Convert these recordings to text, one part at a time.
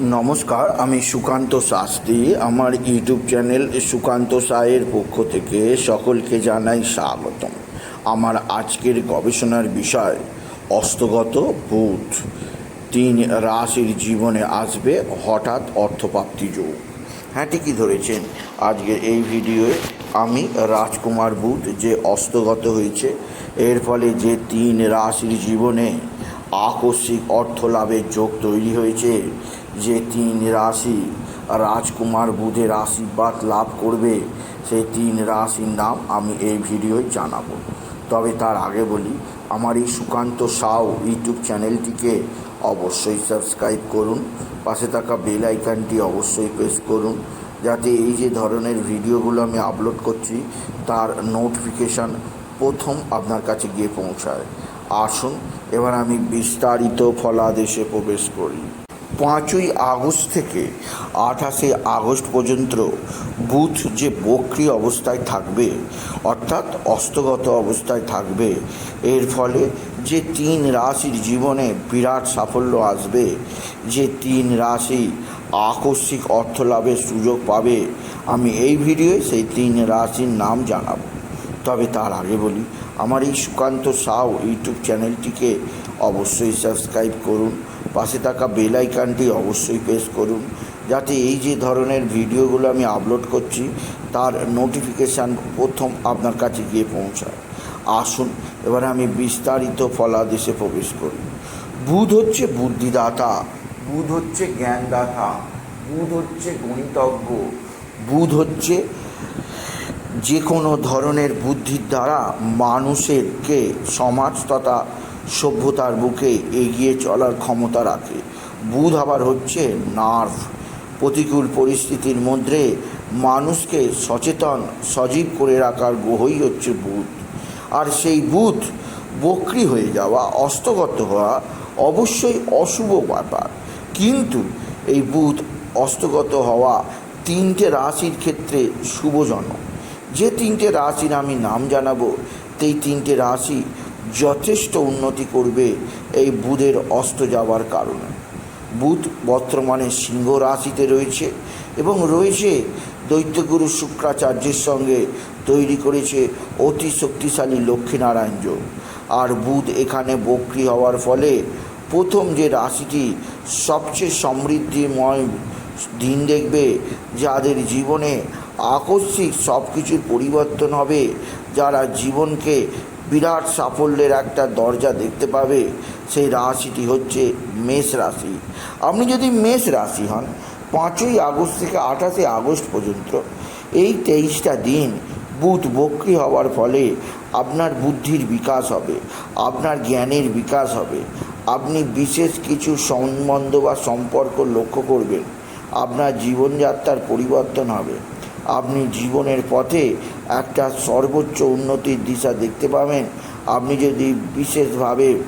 নমস্কার, আমি সুকান্ত শাস্ত্রী। আমার ইউটিউব চ্যানেল সুকান্ত সায়ের পক্ষ থেকে সকলকে জানাই স্বাগতম। আমার আজকের গবেষণার বিষয়, অস্তগত বুধ। তিন রাশির জীবনে আসবে হঠাৎ অর্থপ্রাপ্তি যোগ। হ্যাঁ ঠিকই ধরেছেন। আজকের এই ভিডিওয়ে আমি রাজকুমার বুধ যে অস্তগত হয়েছে, এর ফলে যে তিন রাশির জীবনে আকস্মিক অর্থ লাভের যোগ তৈরি হয়েছে যে তিন রাশি রাজকুমার বুধের আশীর্বাদ লাভ করবে, সেই তিন রাশির নাম আমি এই ভিডিওয় জানাব। তবে তার আগে বলি, আমার এই সুকান্ত সাউ ইউটিউব চ্যানেলটিকে অবশ্যই সাবস্ক্রাইব করুন, পাশে থাকা বেল আইকনটি অবশ্যই প্রেস করুন, যাতে এই যে ধরনের ভিডিওগুলো আমি আপলোড করছি, তার নোটিফিকেশান প্রথম আপনার কাছে গিয়ে পৌঁছায়। আসুন, এবার আমি বিস্তারিত ফলাদেশে প্রবেশ করি। পাঁচই আগস্ট থেকে আঠাশে আগস্ট পর্যন্ত বুথ যে বক্রি অবস্থায় থাকবে, অর্থাৎ অস্তগত অবস্থায় থাকবে, এর ফলে যে তিন রাশির জীবনে বিরাট সাফল্য আসবে, যে তিন রাশি আকস্মিক অর্থ লাভের সুযোগ পাবে, আমি এই ভিডিওয়ে সেই তিন রাশির নাম জানাব। তবে তার আগে বলি, আমার এই সুকান্ত সাউ ইউটিউব চ্যানেলটিকে অবশ্যই সাবস্ক্রাইব করুন। পাশে থাকা বেল আইকনটি অবশ্যই প্রেস করুন। যাতে এই যে ধরনের ভিডিওগুলো আমি আপলোড করছি, তার নোটিফিকেশান প্রথম আপনার কাছে গিয়ে পৌঁছায়। আসুন, এবারে আমি বিস্তারিত ফলাদেশে প্রবেশ করি। বুধ হচ্ছে বুদ্ধিদাতা, বুধ হচ্ছে জ্ঞানদাতা, বুধ হচ্ছে গণিতজ্ঞ, বুধ হচ্ছে যে কোনো ধরনের বুদ্ধির দ্বারা মানুষেরকে সমাজ তথা সভ্যতার বুকে এগিয়ে চলার ক্ষমতা রাখে। বুধ আবার হচ্ছে নার্ভ। প্রতিকূল পরিস্থিতির মধ্যে মানুষকে সচেতন, সজীব করে রাখার গ্রহই হচ্ছে বুধ। আর সেই বুধ বক্রি হয়ে যাওয়া, অস্তগত হওয়া অবশ্যই অশুভ ব্যাপার। কিন্তু এই বুধ অস্তগত হওয়া তিনটে রাশির ক্ষেত্রে শুভজনক। যে তিনটে রাশির আমি নাম জানাব, সেই তিনটে রাশি যথেষ্ট উন্নতি করবে এই বুধের অস্ত যাওয়ার কারণে। বুধ বর্তমানে সিংহ রাশিতে রয়েছে এবং রয়েছে দৈত্যগুরু শুক্রাচার্যের সঙ্গে তৈরি করেছে অতি শক্তিশালী লক্ষ্মীনারায়ণ যোগ। আর বুধ এখানে বক্রি হওয়ার ফলে প্রথম যে রাশিটি সবচেয়ে সমৃদ্ধিময় দিন দেখবে, যাদের জীবনে আকস্মিক সব কিছুর পরিবর্তন হবে, যারা জীবনকে বিরাট সাফল্যের একটা দরজা দেখতে পাবে, সেই রাশিটি হচ্ছে মেষ রাশি। আপনি যদি মেষ রাশি হন, পাঁচই আগস্ট থেকে আঠাশে আগস্ট পর্যন্ত এই তেইশটা দিন বুধ বক্রি হওয়ার ফলে আপনার বুদ্ধির বিকাশ হবে, আপনার জ্ঞানের বিকাশ হবে, আপনি বিশেষ কিছু সম্বন্ধ বা সম্পর্ক লক্ষ্য করবেন, আপনার জীবনযাত্রার পরিবর্তন হবে, আপনি জীবনের পথে একটা সর্বোচ্চ উন্নতির দিশা দেখতে পাবেন। আপনি যদি বিশেষভাবে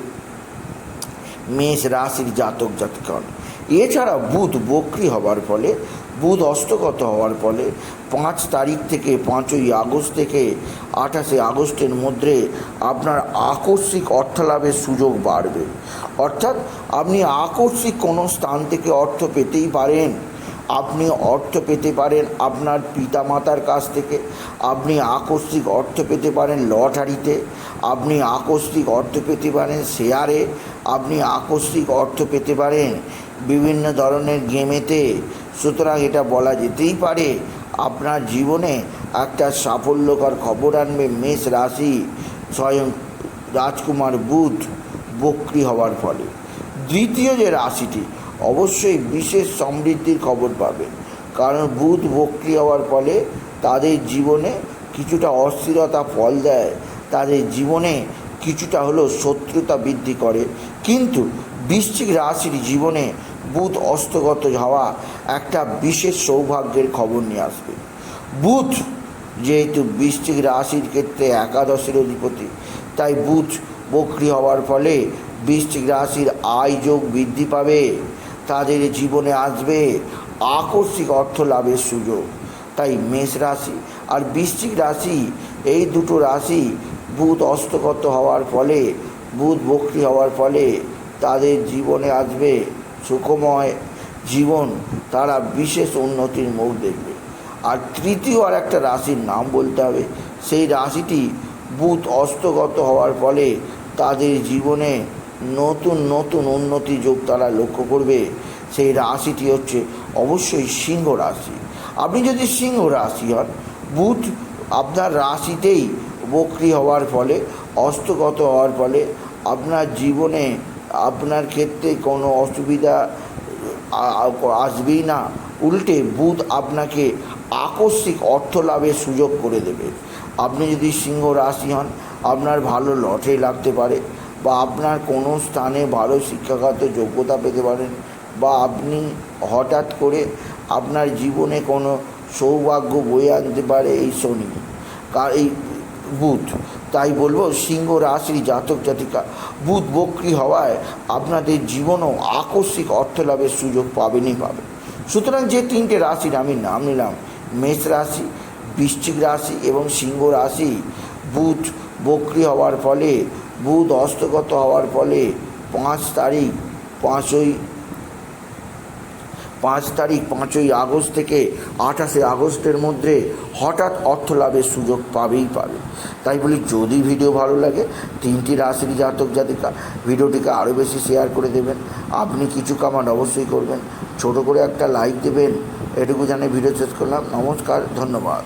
মেষ রাশির জাতক জাতক হন এছাড়া বুধ বক্রি হওয়ার ফলে, বুধ অস্তগত হওয়ার ফলে পাঁচ তারিখ থেকে পাঁচই আগস্ট থেকে আঠাশে আগস্টের মধ্যে আপনার আকস্মিক অর্থলাভের সুযোগ বাড়বে। অর্থাৎ আপনি আকস্মিক কোনো স্থান থেকে অর্থ পেতেই পারেন। আপনি অর্থ পেতে পারেন আপনার পিতামাতার কাছ থেকে। আপনি আকস্মিক অর্থ পেতে পারেন লটারিতে। আপনি আকস্মিক অর্থ পেতে পারেন শেয়ারে। আপনি আকস্মিক অর্থ পেতে পারেন বিভিন্ন ধরনের গেমেতে। সুতরাং এটা বলা যেতেই পারে, আপনার জীবনে একটা সাফল্যকর খবর আনবে মেষ রাশি স্বয়ং রাজকুমার বুধ বক্রি হওয়ার ফলে। দ্বিতীয় যে রাশিটি অবশ্যই বিশেষ সমৃদ্ধির খবর পাবে কারণ বুধ বক্রি হওয়ার ফলে তাদের জীবনে কিছুটা অস্থিরতা ফল দেয়। তাদের জীবনে কিছুটা হলেও শত্রুতা বৃদ্ধি করে। কিন্তু বৃশ্চিক রাশির জীবনে বুধ অস্তগত হওয়া একটা বিশেষ সৌভাগ্যের খবর নিয়ে আসবে। বুধ যেহেতু বৃশ্চিক রাশির ক্ষেত্রে একাদশের অধিপতি, তাই বুধ বক্রি হওয়ার ফলে বৃশ্চিক রাশির আয় যোগ বৃদ্ধি পাবে। তাদের জীবনে আসবে আকস্মিক অর্থ লাভের সুযোগ। তাই মেষ রাশি আর বৃশ্চিক রাশি, এই দুটো রাশি বুধ অস্তগত হওয়ার ফলে, বুধ বক্রি হওয়ার ফলে তাদের জীবনে আসবে সুখময় জীবন। তারা বিশেষ উন্নতির মুখ দেখবে। আর তৃতীয় আর একটা রাশির নাম বলতে হবে, সেই রাশিটি বুধ অস্তগত হওয়ার ফলে তাদের জীবনে নতুন নতুন উন্নতি যোগ তারা লক্ষ্য করবে, সেই রাশিটি হচ্ছে অবশ্যই সিংহ রাশি। আপনি যদি সিংহ রাশি হন, বুধ আপনার রাশিতেই বক্রি হওয়ার ফলে, অস্তগত হওয়ার ফলে আপনার জীবনে আপনার ক্ষেত্রে কোনো অসুবিধা আসবেই না। উল্টে বুধ আপনাকে আকস্মিক অর্থ লাভের সুযোগ করে দেবে। আপনি যদি সিংহ রাশি হন, আপনার ভালো লটারি লাগতে পারে। বা আপনার কোনো স্থানে ভালো শিক্ষাগত যোগ্যতা পেতে পারেন বা আপনি হঠাৎ করে আপনার জীবনে কোনো সৌভাগ্য বয়ে আনতে পারে এই শনি কার এই বুধ, তাই বলব সিংহ রাশি জাতক জাতিকা, বুধ বক্রি হওয়ায় আপনাদের জীবনেও আকস্মিক অর্থ লাভের সুযোগ পাবেনই পাবেন। সুতরাং যে তিনটে রাশির আমি নাম নিলাম, মেষ রাশি, বৃশ্চিক রাশি এবং সিংহ রাশি, বুধ বক্রি হওয়ার ফলে বুধ হস্তগত হওয়ার ফলে পাঁচ তারিখ, পাঁচই, পাঁচ তারিখ পাঁচই আগস্ট থেকে আঠাশে আগস্টের মধ্যে হঠাৎ অর্থ লাভের সুযোগ পাবেই পাবে। তাই বলি, যদি ভিডিও ভালো লাগে, তিনটি রাশির জাতক জাতিকা ভিডিওটিকে আরও বেশি শেয়ার করে দেবেন। আপনি কিছু কামান অবশ্যই করবেন। ছোট করে একটা লাইক দেবেন। এটুকু জানিয়ে ভিডিও শেষ করলাম। নমস্কার, ধন্যবাদ।